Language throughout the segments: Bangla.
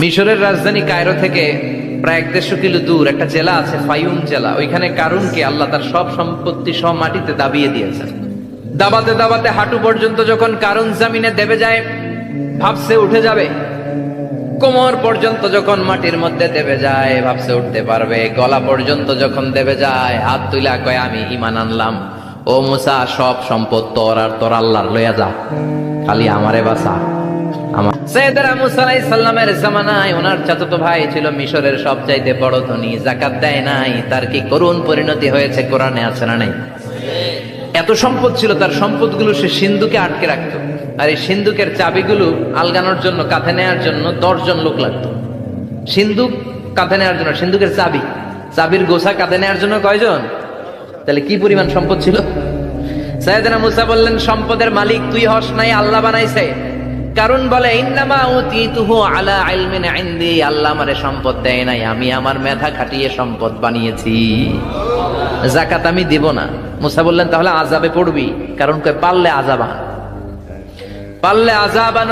মিশরের রাজধানী কায়রো থেকে প্রায় এক দেড়শো কিলো দূর একটা জেলা আছে ফাইউম জেলা। ওইখানে কারুনকে আল্লাহ তার সব সম্পত্তি সব মাটিতে দাবিয়ে দিয়েছেন। দাবাতে দাবাতে হাঁটু পর্যন্ত যখন কারুন জামিনে দেবে যায়, ভাবছে উঠে যাবে। কোমর পর্যন্ত যখন মাটির মধ্যে দেবে যায়, ভাবছে উঠতে পারবে। গলা পর্যন্ত যখন দেবে যায়, হাত তুলা কয়, আমি ইমান আনলাম। ও মুসা, সব সম্পদ তোর আর তোর আল্লাহর, লইয়া যা। খালি আমারে বাসা এত সম্পদ ছিল, তার চাবিগুলো আলগানোর জন্য, কাঁধে নেওয়ার জন্য দশজন লোক লাগতো। সিন্ধুক কাঁধে নেওয়ার জন্য, সিন্ধুকের চাবি। চাবির গোছা কাঁধে নেওয়ার জন্য কয়জন? তাহলে কি পরিমাণ সম্পদ ছিল? সাইয়েদনা মুসা বললেন, সম্পদের মালিক তুই হস নাই, আল্লাহ বানাইছে। কারণ বলে, ইন্নামা উতিতুহু আলা ইলমিন ইনদি, আল্লাহ আমারে সম্পদ দেয় নাই, আমি আমার মেধা খাটিয়ে সম্পদ বানিয়েছি। জাকাত আমি দিব না। মুসা বললেন, তাহলে আজাবে পড়বি। কারণ কয়, পারলে আজাবান পারলে আজাবান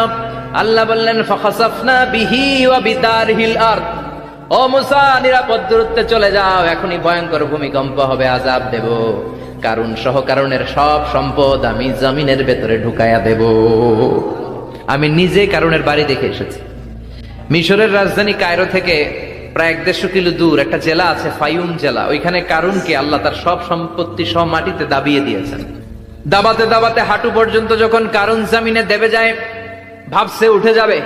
আল্লাহ বললেন, ফখাসাফনা বিহি ওয়া বিদারহিল আরদ। ও মুসা, নিরাপদ দূরত্বে চলে যাও, এখনই ভয়ঙ্কর ভূমিকম্প হবে আজাব দেব। কারণ সহকারণের সব সম্পদ আমি জমিনের ভেতরে ঢুকায়া দেব। আমি নিজে কারণের বাড়ি দেখে এসেছি। মিশরের রাজধানী কায়রো থেকে প্রায় এক দেড়শো কিলো দূর একটা জেলা আছে, ফাইউম জেলা। ওইখানে কারুনকে আল্লাহ তার সব সম্পত্তি সব মাটিতে দাবিয়ে দিয়েছেন। দাবাতে দাবাতে হাঁটু পর্যন্ত যখন কারুন জামিনে দেবে যায়, ভাবছে উঠে যাবে।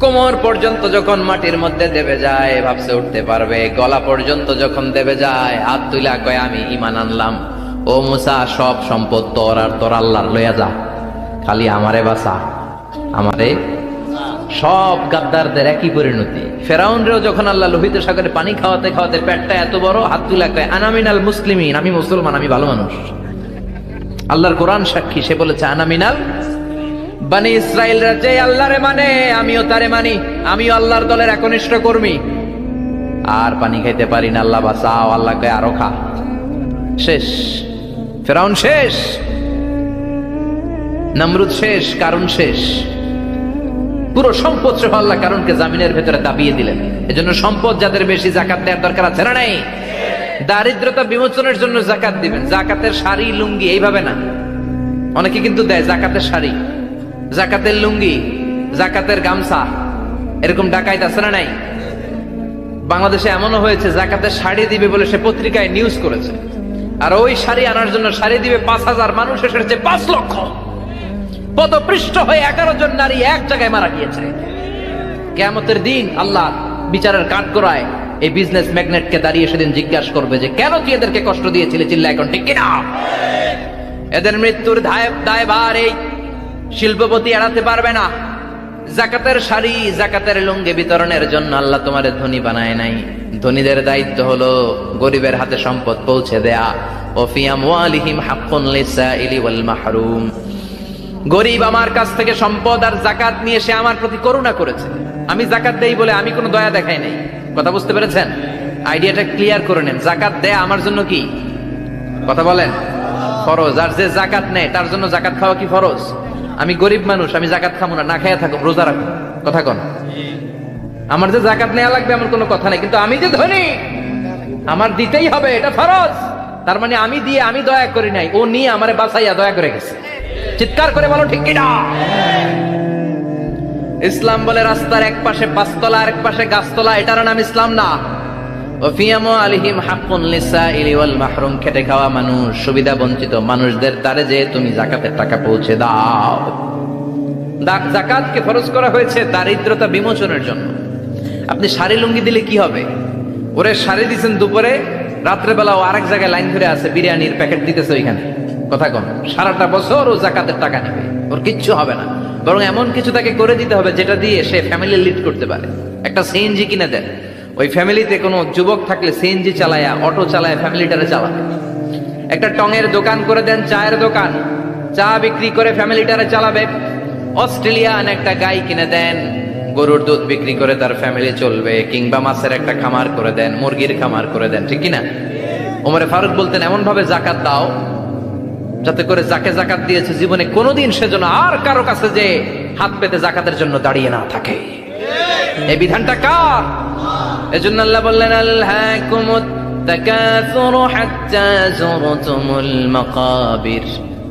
কোমর পর্যন্ত যখন মাটির মধ্যে দেবে যায়, ভাবছে উঠতে পারবে। গলা পর্যন্ত যখন দেবে যায়, হাত তুলা কয়, আমি ইমান আনলাম। ও মুসা, সব সম্পদ তোর আর তোর আল্লাহর লইয়া যা। খালি আমারে বাসা আমারে সব গাদ্দারদের একই পরিণতি। ফেরাউনরেও যখন আল্লাহ লোহিত সাগরে পানি খাওয়াতে খাওয়াতে পেটটা এত বড়, হাত তুলা কয় আনামিনাল মুসলিমিন, আমি মুসলমান, আমি ভালো মানুষ। আল্লাহর কোরআন সাক্ষী, সে বলেছে আনামিনাল বানি ইসরায়েলরা যে আল্লাহরে মানে আমিও তারে মানি, আমিও আল্লাহর দলের একনিষ্ঠ কর্মী। আর পানি খাইতে পারি না, আল্লাহ বাসাও আল্লাহকে আরও খা। শেষ। ফেরাউন শেষ। নমরুদ শেষ কারণ শেষ। পুরো সম্পদ সহ আল্লাহ কারণকে জামিনের ভেতরে দাবিয়ে দিলেন। এজন্য সম্পদ যাদের বেশি জাকাত দেওয়ার দরকার আছে না নাই? দারিদ্রতা বিমোচনের জন্য জাকাত দিবেন। জাকাতের শাড়ি লুঙ্গি, এইভাবে না। অনেকে কিন্তু দেয় জাকাতের শাড়ি জাকাতের লুঙ্গি, জাকাতের গামছা। এরকম ডাকাইত আছে না নাই? বাংলাদেশে এমনও হয়েছে, জাকাতের শাড়ি দিবে বলে সে পত্রিকায় নিউজ করেছে। আর ওই শাড়ি আনার জন্য শাড়ি দিবে পাঁচ হাজার মানুষ এসেছে পাঁচ লক্ষ। পদপৃষ্ঠ হয়ে এগারো জন নারী এক জায়গায় মারা গিয়েছে। কেমতের দিন আল্লাহ বিচারের কাঠ করায় এই বিজনেস ম্যাগনেটকে দাঁড়িয়ে সেদিন জিজ্ঞাসা করবে যে, কেন তুই এদেরকে কষ্ট দিয়েছিলে চিল্লা এখন, ঠিক কিনা? এদের মৃত্যুর দায় দায়ভার এই, শিল্পপতি এড়াতে পারবে না। জাকাতের শাড়ি, জাকাতের লুঙ্গি বিতরণের জন্য আল্লাহ তোমার ধনী বানায় নাই। ধনীদের দায়িত্ব হলো গরিবের হাতে সম্পদ পৌঁছে দেয়া। ওফিয়াম ওয়ালিহিম হাক্কুন লিসাইলি ওয়াল মাহরুম। গরিব আমার কাছ থেকে সম্পদ আর জাকাত নিয়ে সে আমার প্রতি করুণা করেছে। আমি জাকাত দেই বলে আমি কোনো দয়া দেখাই নাই। কথা বুঝতে পেরেছেন? আইডিয়াটা ক্লিয়ার করে নেন। জাকাত দেয়া আমার জন্য কি? কথা বলেন। ফরজ। আর যে জাকাত নেয়, তার জন্য জাকাত খাওয়া কি ফরজ? আমি গরিব মানুষ, আমি জাকাত খাব না না খাইয়া থাকুন রোজা রাখুন কথা কন। আমার যে জাকাত নেওয়া লাগবে আমার কোনো কথা নেই। কিন্তু আমি যে ধনী, আমার দিতেই হবে, এটা ফরজ। তার মানে আমি দিয়ে আমি দয়া করি নাই। ও নিয়ে আমারে বাঁচাইয়া দয়া করে গেছে। চিৎকার করে বলো, ঠিক কিনা? ইসলাম বলে রাস্তার এক পাশে পাঁচতলা আর এক পাশে গাছতলা, এটার নাম ইসলাম না। খাওয়া মানুষ, সুবিধা বঞ্চিত মানুষদের তুমি জাকাতের টাকা পৌঁছে দাও। জাকাতকে ফরজ করা হয়েছে দারিদ্রতা বিমোচনের জন্য। আপনি শাড়ি লুঙ্গি দিলে কি হবে? ওরে শাড়ি দিছেন দুপুরে রাত্রেবেলা ও আরেক জায়গায় লাইন ধরে আছে, বিরিয়ানির প্যাকেট দিতেছে ওইখানে। কথা কম। সারাটা বছর ও জাকাতের টাকা নেবে। ওর কিচ্ছু হবে না। বরং এমন কিছু তাকে করে দিতে হবে যেটা দিয়ে সে ফ্যামিলি লিড করতে পারে। একটা সিএনজি কিনে দেন ওই ফ্যামিলিতে কোনো যুবক থাকলে সিএনজি চালায়া অটো চালায় ফ্যামিলিটারে চালাবে। একটা টঙের দোকান করে দেন, চায়ের দোকান। চা বিক্রি করে ফ্যামিলিটারে চালাবে। অস্ট্রেলিয়ান একটা গাই কিনে দেন। গরুর দুধ বিক্রি করে তার ফ্যামিলি চলবে। কিংবা মাছের একটা খামার করে দেন, মুরগির খামার করে দেন। ঠিক কিনা? ওমরে ফারুক বলতেন এমন ভাবে জাকাত দাও যাতে করে যাকে জাকাত দিয়েছে জীবনে কোনোদিন সেজন্য আর কারও কাছে যে হাত পেতে জাকাতের জন্য দাঁড়িয়ে না থাকে। এই বিধানটা কার? এজন্য আল্লাহ বললেন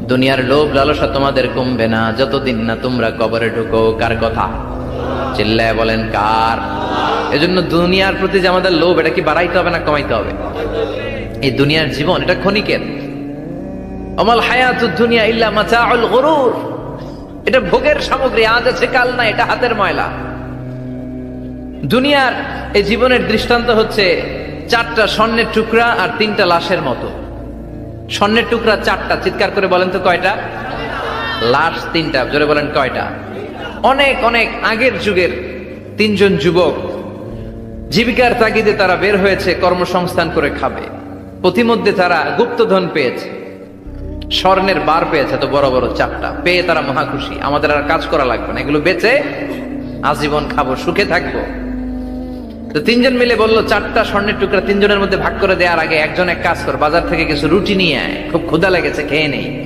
দুনিয়ার লোভ লালসা তোমাদের কমবে না যতদিন না তোমরা কবরে ঢুকো। কার কথা? চিল্লায় বলেন কার? এজন্য দুনিয়ার প্রতি যে আমাদের লোভ এটা কি বাড়াইতে হবে না কমাইতে হবে? এই দুনিয়ার জীবন এটা ক্ষণিকের। অমল হায়াতুদ দুনিয়া ইল্লা মাতাউল গুরুর। এটা ভোগের সামগ্রী, আজ আছে, কাল না এটা হাতের ময়লা। দুনিয়ার এই জীবনের দৃষ্টান্ত হচ্ছে চারটা স্বর্ণের টুকরা আর তিনটা লাশের মতো। স্বর্ণের টুকরা চারটা, চিৎকার করে বলেন তো কয়টা? লাশ তিনটা, জোরে বলেন কয়টা? অনেক অনেক আগের যুগের তিনজন যুবক জীবিকার তাগিদে তারা বের হয়েছে, কর্মসংস্থান করে খাবে। প্রতিমধ্যে তারা গুপ্তধন পেয়েছে। স্বর্ণের বার পেয়েছে তো বড় বড় চাপটা। পেয়ে তারা মহা খুশি। আমাদের আর কাজ করা লাগবে না। এগুলো বেচে আজীবন খাব, সুখে থাকব। তো তিনজন মিলে বলল, চারটা স্বর্ণের টুকরা তিনজনের মধ্যে ভাগ করে দেওয়ার আগে একজন এক কাজ কর, বাজার থেকে কিছু রুটি নিয়ে আয়। খুব ক্ষুধা লেগেছে, খেয়ে নেই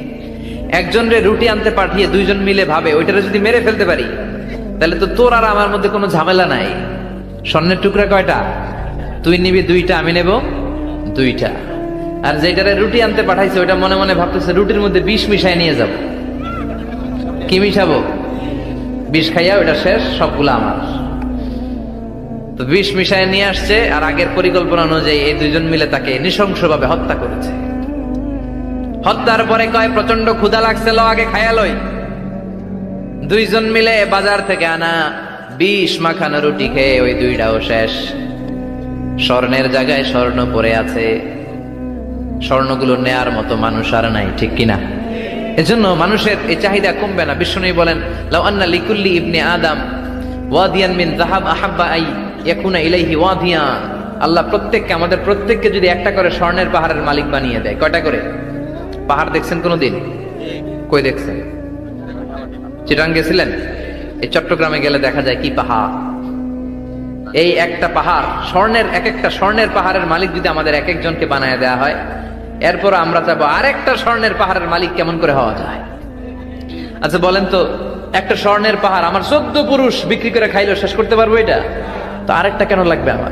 একজন রে রুটি আনতে পাঠিয়ে দুইজন মিলে ভাবে, ওইটারে যদি মেরে ফেলতে পারি, তাহলে তো তোর আর আমার মধ্যে কোনো ঝামেলা নাই। স্বর্ণের টুকরা কয়টা? তুই নিবি দুইটা, আমি নেব দুইটা। আর যেটারে রুটি আনতে পাঠাইছে, ওইটা মনে মনে ভাবতেছে, রুটির মধ্যে বিষ মিশাই নিয়ে যাব। কি মিশাবো? বিষ খাইয়া ওইটা শেষ, সবগুলো আমার। তো বিষ মিশায় নিয়ে আসছে, আর আগের পরিকল্পনা অনুযায়ী এই দুইজন মিলে তাকে নৃশংসভাবে হত্যা করেছে। হত্যার পরে কয় প্রচণ্ড ক্ষুধা লাগছে, ল আগে খায়ালই দুইজন মিলে বাজার থেকে আনা বিষ মাখানো রুটি খেয়ে ওই দুইটাও শেষ। স্বর্ণের জায়গায় স্বর্ণ পড়ে আছে। স্বর্ণগুলো নেয়ার মতো মানুষ আর নাই, ঠিক কিনা? এজন্য মানুষের এই চাহিদা কমবে না। বিষ্ণু বলেন, লাউ আন্না লিকুল্লি ইবনে আদম ওয়াদিয়ান মিন যাহাব আহাব্বা আই ইয়াকুনা ইলাইহি ওয়াদিয়া। আল্লাহ প্রত্যেককে, আমাদের প্রত্যেককে যদি একটা করে স্বর্ণের পাহাড়ের মালিক বানিয়ে দেয়, কয়টা করে? পাহাড় দেখছেন কোনোদিন? কই দেখছেন? চিটাং গেছিলেন এই চট্টগ্রামে গেলে দেখা যায় কি পাহাড়? এই একটা পাহাড়, স্বর্ণের এক একটা স্বর্ণের পাহাড়ের মালিক যদি আমাদের এক একজনকে বানায় দেয়া হয় এরপর আমরা চাবো আরেকটা স্বর্ণের পাহাড়ের মালিক কেমন করে হওয়া যায়? আচ্ছা বলেন তো, একটা স্বর্ণের পাহাড় আমার চোদ্দ পুরুষ বিক্রি করে খাইলো শেষ করতে পারব এটা? তো আরেকটা কেন লাগবে আমার?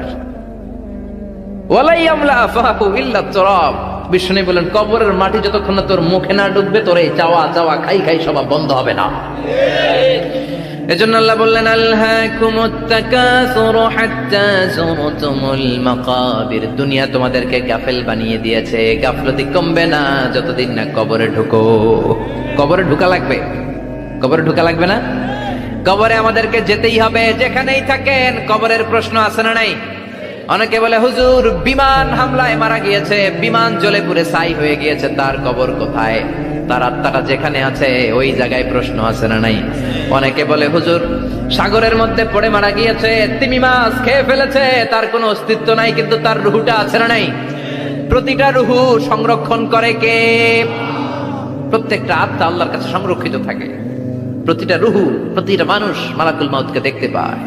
বিষ্ণু বলেন, কবরের মাটি যতক্ষণ না তোর মুখে না ডুববে, তোর এই চাওয়া চাওয়া খাই খাই সব বন্ধ হবে না। এজন্য আল্লাহ বললেন মাকাবির। দুনিয়া তোমাদেরকে গাফেল বানিয়ে দিয়েছে। গাফলতি কমবে না যতদিন না কবরে ঢুকো। কবরে ঢুকা লাগবে? কবরে ঢুকা লাগবে না? কবরে আমাদেরকে যেতেই হবে। যেখানেই থাকেন, কবরের প্রশ্ন আছে না নাই? অনেকে বলে, হুজুর, বিমান হামলায় মারা গিয়েছে। বিমান জ্বলে পুরে ছাই হয়ে গিয়েছে। তার কবর কোথায়? তার আত্মাটা যেখানে আছে, ওই জায়গায় প্রশ্ন আছে না নাই? অনেকে বলে, হুজুর, সাগরের মধ্যে পড়ে মারা গিয়েছে, তিমি মাছ খেয়ে ফেলেছে, তার কোনো অস্তিত্ব নাই, কিন্তু তার রুহুটা আছে না নাই? প্রতিটা রুহু সংরক্ষণ করে কে? প্রত্যেকটা আত্মা আল্লাহর কাছে সংরক্ষিত থাকে। প্রতিটা রুহু, প্রতিটা মানুষ মালাকুল মাউতকে দেখতে পায়।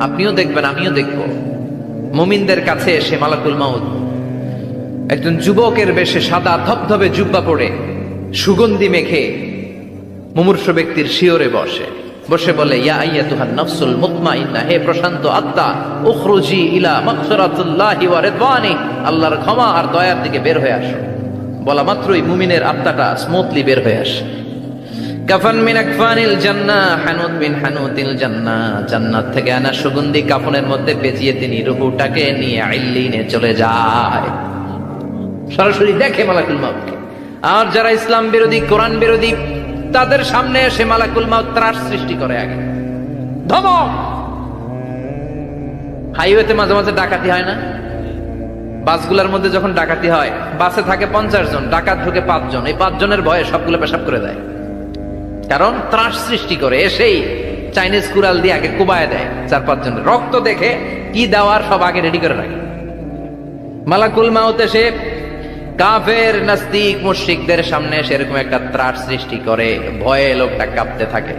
আপনিও দেখবেন, আমিও দেখব। মুমিনদের কাছে এসে মালাকুল মাউত একজন যুবকের বেশে সাদা ধবধবে জুব্বা পড়ে সুগন্ধি মেখে মুমূর্ষ ব্যক্তির শিওরে বসে। বসে বলে প্রশান্ত আত্মা আল্লাহর ক্ষমা আর দয়ার দিকে বের হয়ে আসো। বলা মাত্রই মুমিনের আত্মাটা স্মুথলি বের হয়ে আসে। থেকে আনা সুগন্ধি কাফনের মধ্যে পেঁচিয়ে তিনি রুহুটাকে নিয়ে চলে যায়। সরাসরি দেখে মালাকুল মাউতকে। আর যারা ইসলাম বিরোধী, কোরআন বিরোধী, তাদের সামনে এসে মালাকুল মাউত ত্রাস সৃষ্টি করে আগে। ধমক! হাইওয়েতে মাঝে মাঝে ডাকাতি হয় না? বাসগুলোর মধ্যে যখন ডাকাতি হয়, বাসে থাকে পঞ্চাশ জন, ডাকাত ঢুকে পাঁচজন। এই পাঁচজনের ভয়ে সবগুলো পেশাব করে দেয়। কারণ ত্রাস সৃষ্টি করে, এসেই চাইনিজ কুড়াল দিয়ে আগে কুবায় দেয় চার পাঁচজন রক্ত দেখে কি দেওয়ার সব আগে রেডি করে রাখে। মালাকুল মাউত এসে কাফের নাস্তিক মুশরিকদের সামনে সেরকম একটা ত্রাস সৃষ্টি করে, ভয়ে লোকটা কাঁপতে থাকে।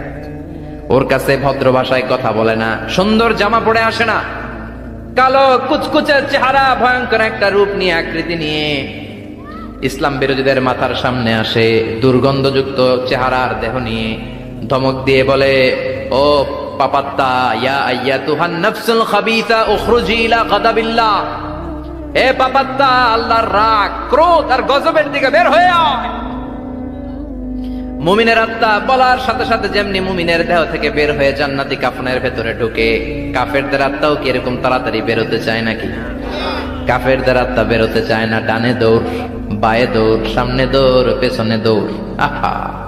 ওর কাছে ভদ্র ভাষায় কথা বলে না, সুন্দর জামা পরে আসে না। কালো কুচকুচে চেহারা, ভয়ঙ্কর একটা রূপ নিয়ে আকৃতি নিয়ে ইসলাম বিরোধীদের মাথার সামনে আসে, দুর্গন্ধযুক্ত চেহারার দেহ নিয়ে ধমক দিয়ে বলে, ও পাপাত্তা, ইয়া আইয়াতুহান নাফসুল খাবিসা উখরুজি ইলা গাদাবিল্লাহ। এ পাপাত্তা আল্লাহর রাগ, ক্রোধ আর গজবের দিকে বের হয়ে মুমিনের আত্মা বলার সাথে সাথে যেমনি মুমিনের দেহ থেকে বের হয়ে জান্নাতি কাফনের ভেতরে ঢুকে, কাফেরদের আত্মাও কি এরকম তাড়াতাড়ি বেরোতে চায় নাকি? কাফেরদের আত্মা বেরোতে চায় না, ডানে দৌড়, বায়ে দৌড়, সামনে দৌড়, পেছনে দৌড়। আহা।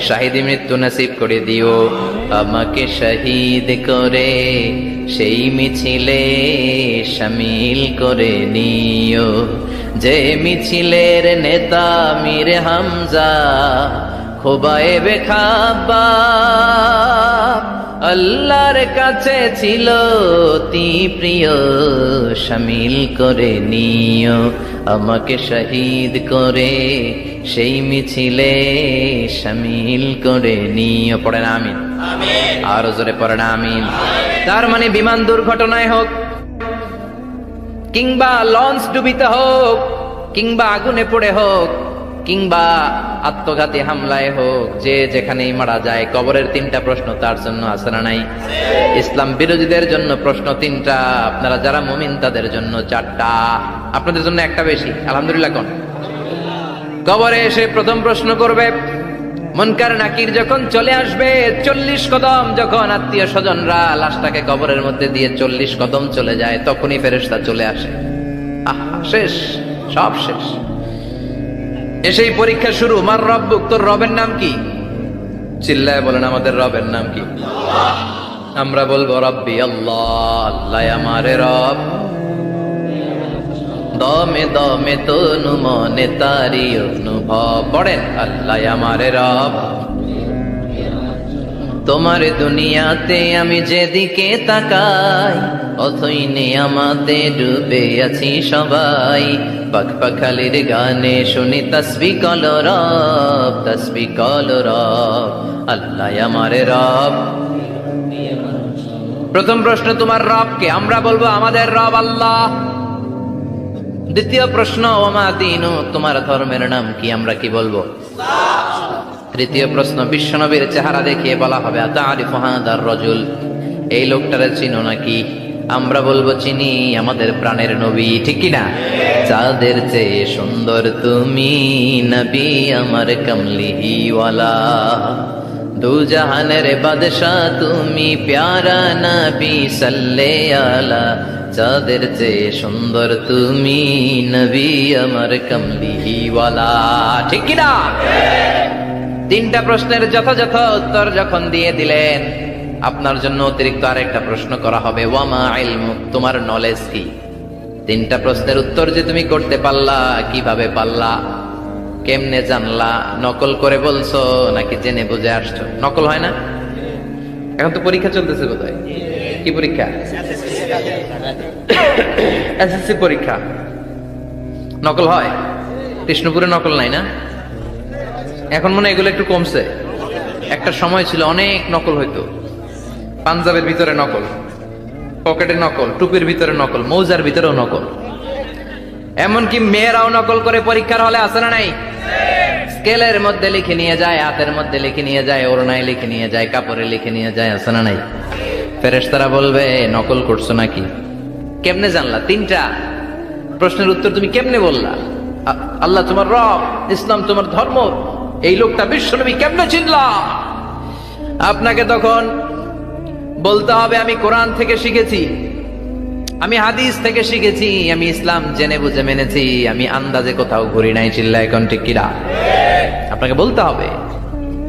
শাহিদি মৃত্যু নাসিব করে দিও। আমাকে শহীদ করে, সেই মিছিলে সামিল করে নিও। যে মিছিলের নেতা মীর হামজা, খোবায়ে বেখাবা আল্লাহর কাছে ছিল অতি প্রিয় শামিল করে নিও। আমাকে শহীদ করে সেই মিছিলে শামিল করে নিও পড়েন আমিন। আরও জোরে পড়েন আমিন। তার মানে বিমান দুর্ঘটনায় হোক কিংবা লঞ্চ ডুবিতে হোক কিংবা আগুনে পড়ে হোক কিংবা আত্মঘাতী হামলায় হোক যে যেখানেই মারা যায় কবরের তিনটা প্রশ্ন তার জন্য না নাই? ইসলাম বিরোধীদের জন্য প্রশ্ন তিনটা আপনারা যারা মমিন তাদের জন্য চারটা। আপনাদের জন্য একটা বেশি আলহামদুলিল্লাহ কোন? কবরে এসে প্রথম প্রশ্ন করবে, মনকার নাকির যখন চলে আসবে, চল্লিশ কদম যখন আত্মীয় স্বজনরা লাশটাকে কবরের মধ্যে দিয়ে চল্লিশ কদম চলে যায়, তখনই ফেরেশতা চলে আসে। শেষ, সব শেষ। এসেই পরীক্ষা শুরু, মার রব্বুক তোর রবের নাম কি? চিল্লায় বলেন, আমাদের রবের নাম কি? আমরা বলব, রব্বি আল্লাহ আল্লাহ আমারে রব। দমে দমে তনু মনে তারি অনুভব। পড়েন আল্লাহ আমারে রব। তোমার দুনিয়াতে আমি যেদিকে তাকাই, অথই আমাতে ডুবে আছি সবাই। পাখ পাখালির গানে শুনি তসবি কল রব, তসবি কল রব, আল্লাহ আমারে রব। প্রথম প্রশ্ন, তোমার রবকে আমরা বলব আমাদের রব আল্লাহ। দ্বিতীয় প্রশ্ন, ওমা দিন? তোমার ধর্মের নাম কি? আমরা কি বলব? তৃতীয় প্রশ্ন, বিশ্বনবীর চেহারা দেখিয়ে বলা হবে রজুল? এই লোকটারে চিনো নাকি? আমরা বলব, চিনি, আমাদের প্রাণের নবী। ঠিক না চাঁদের চেয়ে সুন্দর তুমি, নবী আমার কমলিওয়ালা দু জাহানের বাদশাহ তুমি, প্যারা নবী সাল্লে আলা। চাঁদের চেয়ে সুন্দর তুমি নবী আমার কমলিওয়ালা। ঠিক কি না তিনটা প্রশ্নের যথাযথ উত্তর যখন দিয়ে দিলেন, আপনার জন্য অতিরিক্ত আরেকটা প্রশ্ন করা হবে, ওয়ামা তোমার নলেজ কি? তিনটা প্রশ্নের উত্তর যে তুমি করতে পারলা, কীভাবে পারলা? কেমনে জানলা? নকল করে বলছো নাকি জেনে বুঝে আসছো? নকল হয় না? এখন তো পরীক্ষা চলতেছে কোথায় কি পরীক্ষা? এসএসসি পরীক্ষা। নকল হয়? কৃষ্ণপুরে নকল নাই না? এখন মনে এগুলো একটু কমছে। একটা সময় ছিল অনেক নকল হইতো। পাঞ্জাবের ভিতরে নকল পকেটে নকল, টুপির ভিতরে নকল, মৌজার ভিতরেও নকল। এমনকি মেয়েরাও নকল করে পরীক্ষার হলে আসে না নাই? স্কেলের মধ্যে লিখে নিয়ে যায়, হাতের মধ্যে লিখে নিয়ে যায় ওরনায় লিখে নিয়ে যায়, কাপড়ে লিখে নিয়ে যায় আসে না নাই? ফেরেশতারা বলবে, নকল করছ নাকি? কেমনে জানলা? তিনটা প্রশ্নের উত্তর তুমি কেমনে বললা? আল্লাহ তোমার রব, ইসলাম তোমার ধর্ম, এই লোকটা বিশ্বনবী কেমনে চিনলা? আপনাকে তখন বলতে হবে, আমি কোরআন থেকে শিখেছি, আমি হাদিস থেকে শিখেছি, আমি ইসলাম জেনে বুঝে মেনেছি, আমি আন্দাজে কোথাও ঘুরি নাই চিল্লা এখন ঠিক কিরা আপনাকে বলতে হবে।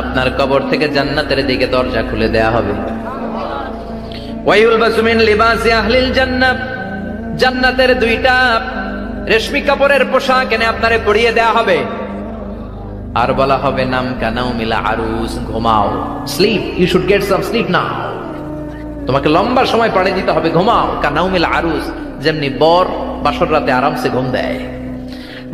আপনার কবর থেকে জান্নাতের দিকে দরজা খুলে দেয়া হবে। জান্নাতের দুইটা রেশমি কাপড়ের পোশাক এনে আপনারে পরিয়ে দেয়া হবে। আর বলা হবে, নাম কানাও মিলা আরুস ঘুমাও। Sleep you should get some sleep now তোমাকে লম্বা সময় পাড়ে দিতে হবে, ঘুমাও। কানাও মিলা আরুস যেমনি বর বাসর রাতে আরামসে ঘুম দেয়।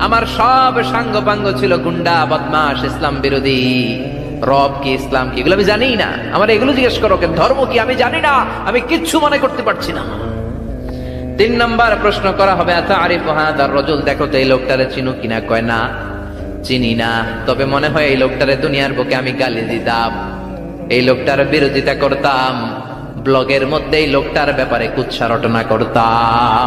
আমার সব সাঙ্গ পাঙ্গ ছিল গুন্ডা বদমাস ইসলাম বিরোধী। রব কি, ইসলাম কি? এগুলো আমি জানি না। আমার এগুলো জিজ্ঞেস করো কেন? ধর্ম কি? আমি জানি না। আমি কিচ্ছু মনে করতে পারছি না। তিন নম্বর প্রশ্ন করা হবে আচ্ছা আরিফ হাদার রজুল? দেখো তো, এই লোকটারে চিনু কিনা কয় না, চিনি না। তবে মনে হয় এই লোকটারে দুনিয়ার বুকে আমি গালি দিতাম। এই লোকটার বিরোধিতা করতাম। ব্লগের মধ্যে এই লোকটার ব্যাপারে কুৎসা রটনা করতাম।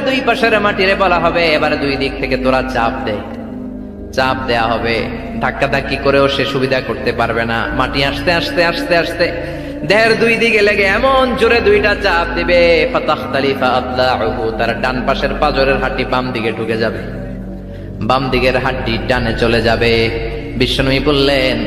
দুই পাশের মাটিরে বলা হবে দুই দিক থেকে তোরা চাপ দে। চাপ দেয়া হবে। ধাক্কা ধাক্কি করেও সে সুবিধা করতে পারবে না। মাটি আসতে আসতে আসতে আসতে। দেহের দুই দিকে লেগে এমন জোরে দুইটা চাপ দিবে তার ডান পাশের পাজরের হাড্ডি বাম দিকে ঢুকে যাবে। বাম দিকের হাড্ডি ডানে চলে যাবে। বিশ্বনবী বললেন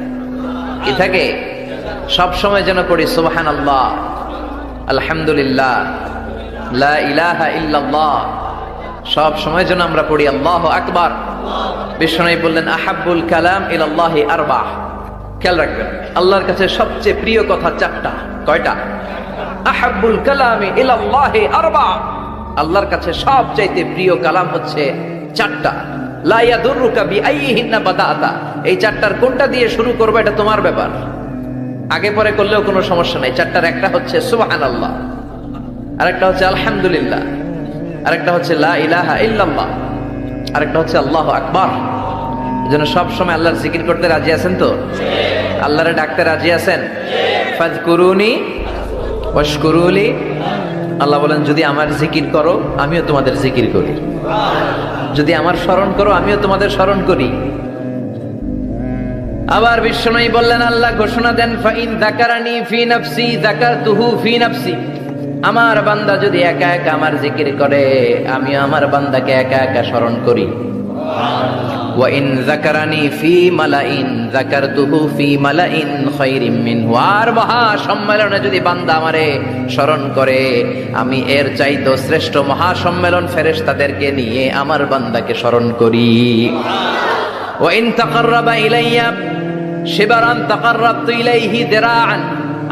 কি থাকে সবসময় যেন পড়ি সুবাহান আল্লাহ আলহামদুলিল্লাহ, লা ইলাহা ইল্লাল্লাহ, সব সময় যেন আমরা পড়ি, আল্লাহ আকবার। বিশ্বনবী বললেন, আহাব্বুল কালাম ইলাল্লাহি আরবাহ খেয়াল রাখবেন, আল্লাহর কাছে সবচেয়ে প্রিয় কথা চারটা, কয়টা? আহাব্বুল কালামি ইলাল্লাহি আরবা। আল্লাহর কাছে সবচাইতে প্রিয় কালাম হচ্ছে চারটা। এই চারটার কোনটা দিয়ে শুরু করবে এটা তোমার ব্যাপার। আগে পরে করলেও কোনো সমস্যা নাই। চারটার একটা হচ্ছে সুবহানাল্লাহ, আরেকটা হচ্ছে আলহামদুলিল্লাহ, আরেকটা হচ্ছে লা ইলাহা ইল্লাল্লাহ, আরেকটা হচ্ছে আল্লাহ আকবার। এজন্য সব সময় আল্লাহর জিকির করতে রাজি আছেন তো? আল্লাহরে ডাকতে রাজি আছেন? ফাজকুরুনি ওয়াশকুরুলি। আল্লাহ বলেন, যদি আমার জিকির করো, আমিও তোমাদের জিকির করি। যদি আমার স্মরণ করো, আমিও তোমাদের স্মরণ করি। আবার বিশ্বনয়ী বললেন, আল্লাহ ঘোষণা দেন, ফাইন দাকারানি ফি নাফসি দাকারতুহু ফি নাফসি। আমার বান্দা যদি একা একা আমার জিকির করে, আমিও আমার বান্দাকে একা একা স্মরণ করি। ওয়াইন যাকারানি ফি মালাইন যাকারতুহু ফি মালাইন খায়রিম মিনহু আর মহা সম্মেলনে যদি বান্দা আমারে স্মরণ করে, আমি এর চাইতো শ্রেষ্ঠ মহা সম্মেলন ফেরেশতাদেরকে নিয়ে আমার বান্দাকে স্মরণ করি। ওয়াইন তাকাররাবা ইলাইয়া শিবারান তাকাররাবতু ইলাইহি দিরাআন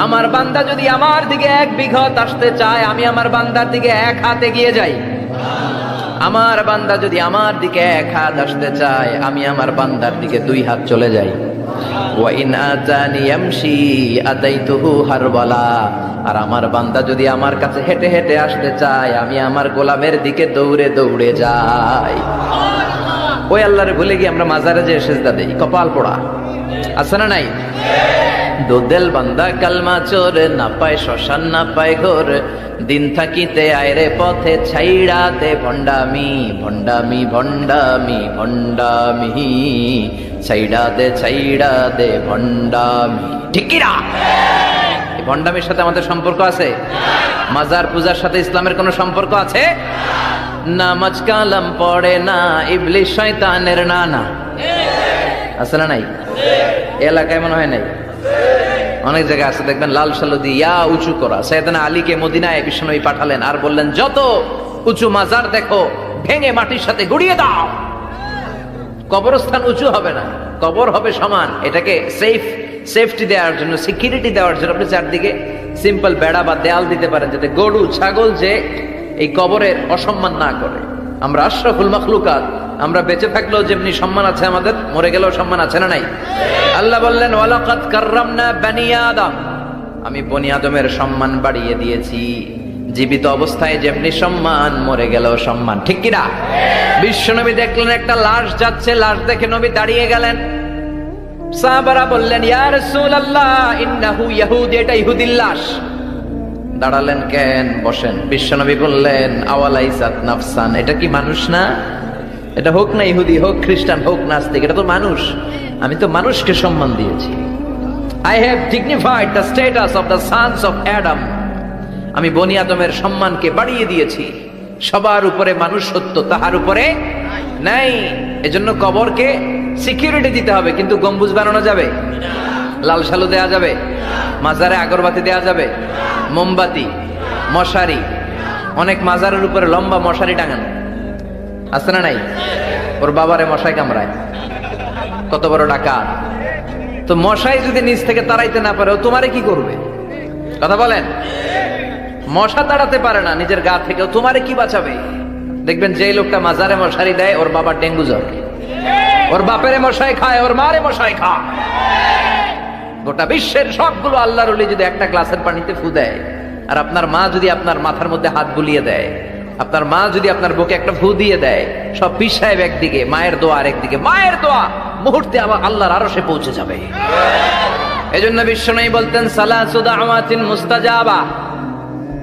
আমার বান্দা যদি আমার দিকে এক বিঘত আসতে চায়, আমি আমার বান্দার দিকে এক হাতে গিয়ে যাই। আমার বান্দা যদি আমার দিকে এক হাত আসতে চায়, আমি আমার বান্দার দিকে দুই হাত চলে যাই। আর আমার বান্দা যদি আমার কাছে হেঁটে হেঁটে আসতে চায়, আমি আমার গোলামের দিকে দৌড়ে দৌড়ে যাই। ওই আল্লাহরে ভুলে গিয়ে আমরা মাজারে যে সেজদা দেই। কপাল পোড়া। আছে না নাই? দোদেল বান্দা কালমা চোর, না পায় শ্মশান, না পায় ঘোর। দিন থাকিতে আয়রে পথে ছাইড়া দে ভণ্ডামি ভণ্ডামি ভণ্ডামি ভণ্ডামি। ছাইড়া দে দে ভণ্ডামি। ঠিকিরা ভণ্ডামির সাথে আমাদের সম্পর্ক আছে? মাজার পূজার সাথে ইসলামের কোনো সম্পর্ক আছে? নামাজ কালাম পড়ে না, ইবলিশ শয়তানের নানা। আছে না নাই? এলাকায় মনে হয় নাই? অনেক জায়গায় আছে, দেখবেন লাল সালু দিয়া উঁচু করা। সৈয়দনা আলীকে মদিনায় বিষ্ণবী পাঠালেন আর বললেন, যত উঁচু মাজার দেখো, ভেঙে মাটির সাথে গুড়িয়ে দাও। কবরস্থান উঁচু হবে না, কবর হবে সমান। এটাকে সেফ সেফটি দেওয়ার জন্য সিকিউরিটি দেওয়ার জন্য আপনি চারদিকে সিম্পল বেড়া বা দেয়াল দিতে পারেন, যাতে গরু, ছাগল যে এই কবরের অসম্মান না করে। আমরা আশরাফুল মখলুকাত আমরা বেঁচে থাকলেও যেমনি সম্মান আছে আমাদের, মরে গেলেও সম্মান আছে না নাই? আল্লাহ বললেন ওয়ালাকাত কাররামনা বানি আদম। আমি বনি আদমের সম্মান বাড়িয়ে দিয়েছি। জীবিত অবস্থায় যেমনি সম্মান, মরে গেলেও সম্মান। ঠিক কিনা বিশ্বনবী দেখলেন একটা লাশ যাচ্ছে, লাশ দেখে নবী দাঁড়িয়ে গেলেন। সাহাবারা বললেন, ইয়া রাসূলুল্লাহ, ইন্নাহু ইয়াহুদ, এটা ইহুদির লাশ। দাঁড়ালেন কেন? বসেন। বিশ্বনবী বললেন আওয়ালাইসাত নাফসান। এটা কি মানুষ না? এটা হোক না ইহুদি হোক, খ্রিস্টান হোক, নাস্তিক, এটা তো মানুষ। আমি তো মানুষকে সম্মান দিয়েছি। I have dignified the status of the sons of Adam আমি বনি আদমের সম্মানকে বাড়িয়ে দিয়েছি। সবার উপরে মানুষ সত্য তাহার উপরে নাই। এজন্য কবরকে সিকিউরিটি দিতে হবে। কিন্তু গম্বুজ বানানো যাবে? লাল সালু দেয়া যাবে? মাজারে আগরবাতি দেয়া যাবে? মোমবাতি? মশারি? অনেক মাজারের উপরে লম্বা মশারি টাঙানো। আছে না নাই? ওর বাবারে মশাই কামড়ায়। কত বড় ডাকা তো মশাই যদি নিচ থেকে তাড়াইতে না পারে, ও তোমারে কি করবে? কথা বলেন? মশা তাড়াতে পারে না নিজের গা থেকে তোমারে কি বাঁচাবে? দেখবেন যে লোকটা মাজারে মশারি দেয়, ওর বাবার ডেঙ্গু জ্বর। ওর বাপেরে মশাই খায়, ওর মারে মশাই খায়। গোটা বিশ্বের সবগুলো আল্লাহর যদি একটা গ্লাসের পানিতে ফু দেয়, আর আপনার মা যদি আপনার মাথার মধ্যে হাত বুলিয়ে দেয় আপনার মা যদি আপনার বুকে একটা ভু দিয়ে দেয় সব পীর সাহেব একদিকে মায়ের দোয়া আরেকদিকে মায়ের দোয়া মুহূর্তে আবার আল্লাহর আরও সে পৌঁছে যাবে। এজন্য বিশ্ব নেই বলতেন সালাহ সুদা আমাতিন মুস্তাজাবা।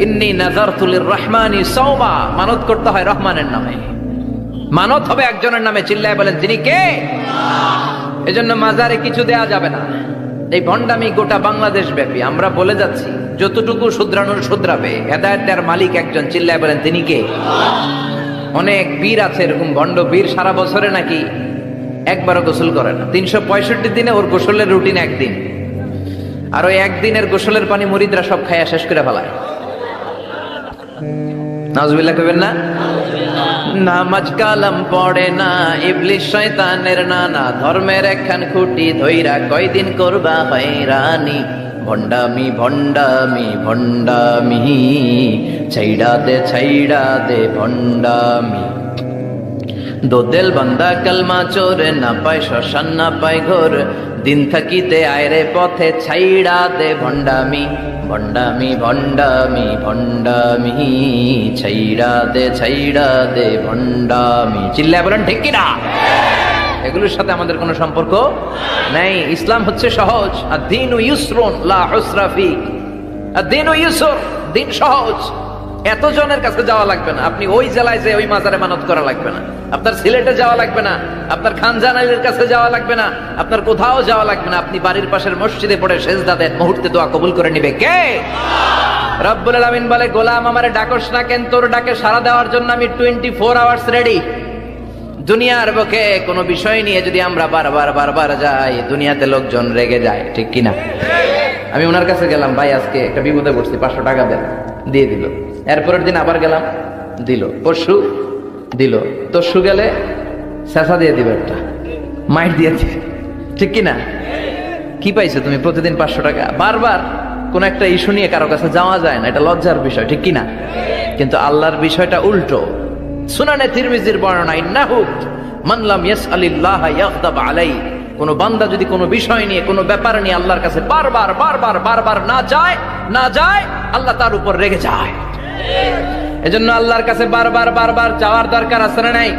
ইন্নি নাজারতুলির রহমানি সওমা। মানত করতে হয় রহমানের নামে। মানত হবে একজনের নামে, চিল্লায় বলেন তিনি কে? এজন্য মাজারে কিছু দেয়া যাবে না। এই ভণ্ডামি গোটা বাংলাদেশ ব্যাপী আমরা বলে যাচ্ছি, যতটুকু শুধরানোর শুধরাবে হেদায়ত মালিক একজন, চিল্লায় বলেন, তিনি কে? অনেক বীর আছে এরকম, ভণ্ড বীর সারা বছরে নাকি একবারও গোসল করে না। তিনশো পঁয়ষট্টি দিনে ওর গোসলের রুটিন একদিন। আর ওই একদিনের গোসলের পানি মরিদরা সব খাইয়া শেষ করে ফেলায়। নাজবিল্লা কবেন না? নামাজ কালাম পড়ে না ইবলিশ শয়তানের নানা ধর্মের একখান খুঁটি ধইরা কয়দিন করবা হয়রানি? ভণ্ডামি ভণ্ডামি ভণ্ডামি ছাইড়া দে ছাইড়া দে ভণ্ডামি। দোদেল বান্দা কালমা চোরে না পায় শ্মশান, না পায় ঘোর। দিন থাকিতে আয়রে পথে ছাইড়া দে ভণ্ডামি। ভণ্ডামি ভণ্ডামি ভণ্ডামি ছাইড়া দে ছাইড়া দে ভণ্ডামি। চিল্লায় বলেন, ঠিক কিনা? এগুলোর সাথে আমাদের কোনো সম্পর্ক নাই। ইসলাম হচ্ছে সহজ। আর দিন ইউসরুন, লা হুসরাফি আর দিন ইউসর, দিন সহজ। এত জনের কাছে যাওয়া লাগবে না। আপনি ওই জেলায় যে ওই মাজারে মানত করা লাগবে না। আপনার সিলেটে যাওয়া লাগবে না, আপনার খানজানালির কাছে যাওয়া লাগবে না, আপনার কোথাও যাওয়া লাগবে না, আপনি বাড়ির পাশের মসজিদে পড়ে সেজদা দেন, মুহূর্তে দোয়া কবুল করে নিবে। কে? রব্বুল আলামিন বলে, গোলাম আমারে ডাকস না কেন, তোর ডাকে সাড়া দেওয়ার জন্য আমি টোয়েন্টি ফোর আওয়ার্স রেডি দুনিয়ার বুকে কোনো বিষয় নিয়ে যদি আমরা বারবার বারবার যাই, দুনিয়াতে লোকজন রেগে যায়, ঠিক কিনা আমি ওনার কাছে গেলাম, ভাই, আজকে একটা বিপদে পড়ছি, পাঁচশো টাকা দেন। দিয়ে দিল। এরপরের দিন আবার গেলাম, দিল। পরশু দিল। তো সুগেলে শেষা দিয়ে দিবে একটা। মাইট দিয়ে দিবে। ঠিক কিনা? কি পাইছো তুমি প্রতিদিন পাঁচশো টাকা? বারবার কোন একটা ইস্যু নিয়ে কারও কাছে যাওয়া যায় না, এটা লজ্জার বিষয়, ঠিক কিনা? কিন্তু আল্লাহর বিষয়টা উল্টো। সুনানে তিরমিজির বর্ণনা, ইন্নাহু মানলাম ইয়াস আলিল্লাহ ইয়াগদাব আলাই কোন বান্দা যদি কোনো বিষয় নিয়ে, কোনো ব্যাপার নিয়ে আল্লাহর কাছে বারবার বারবার বারবার না যায় না যায়, আল্লাহ তার উপর রেগে যায়। এজন্য আল্লাহর কাছে বারবার বারবার যাওয়ার দরকার আছে না নাই?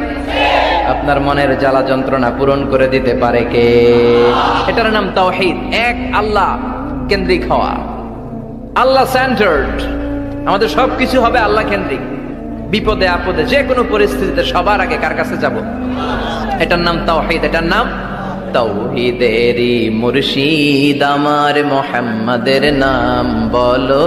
আপনার মনের জ্বালা যন্ত্রণা পূরণ করে দিতে পারে কে? এটার নাম তাওহিদ। এক, আল্লাহ কেন্দ্রিক হওয়া। আল্লাহ সেন্টার্ড আমাদের সবকিছু হবে আল্লাহ কেন্দ্রিক। বিপদে, আপদে, যে কোনো পরিস্থিতিতে সবার আগে কার কাছে যাব? এটার নাম তাওহিদ, এটার নাম তৌহিদেরি মুর্শিদ। আমার মোহাম্মদের নাম বলো।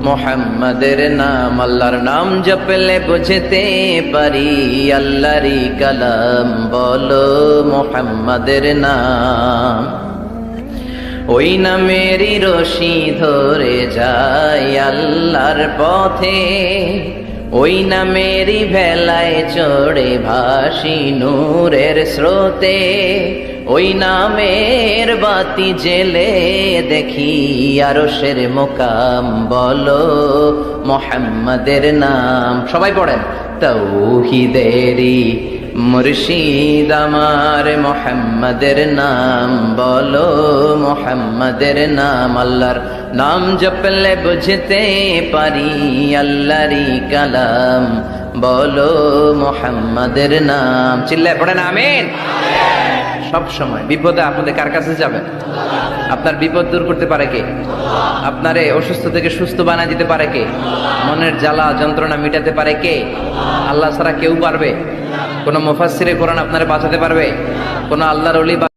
মোহাম্মদের নাম, আল্লাহর নাম জপলে বুঝতে পারি। আল্লাহরই কালাম, বলো মোহাম্মদের নাম। ওই নামেরই রশি ধরে যায় আল্লাহর পথে। ওই নামেরই ভেলায় চড়ে ভাসি নূরের স্রোতে। ওই নামের বাতি জেলে দেখি আরও আরশের মোকাম, বলো মোহাম্মদের নাম। সবাই পড়েন, তৌহিদেরি মুর্শিদ আমার মোহাম্মদের নাম, বলো মোহাম্মদের নাম। আল্লাহর নাম জপলে বুঝতে পারি আল্লাহরি কালাম, বলো মোহাম্মদের নাম। চিল্লায় পড়েন, আমিন। সব সময়। বিপদে আপদে কার কাছে যাবেন? আপনার বিপদ দূর করতে পারে কে? আপনারে অসুস্থ থেকে সুস্থ বানায় দিতে পারে কে? মনের জ্বালা, যন্ত্রণা মিটাতে পারে কে? আল্লাহ ছাড়া কেউ পারবে? কোনো মুফাসিরে কোরআন আপনারে বাঁচাতে পারবে? কোনো আল্লাহর ওলি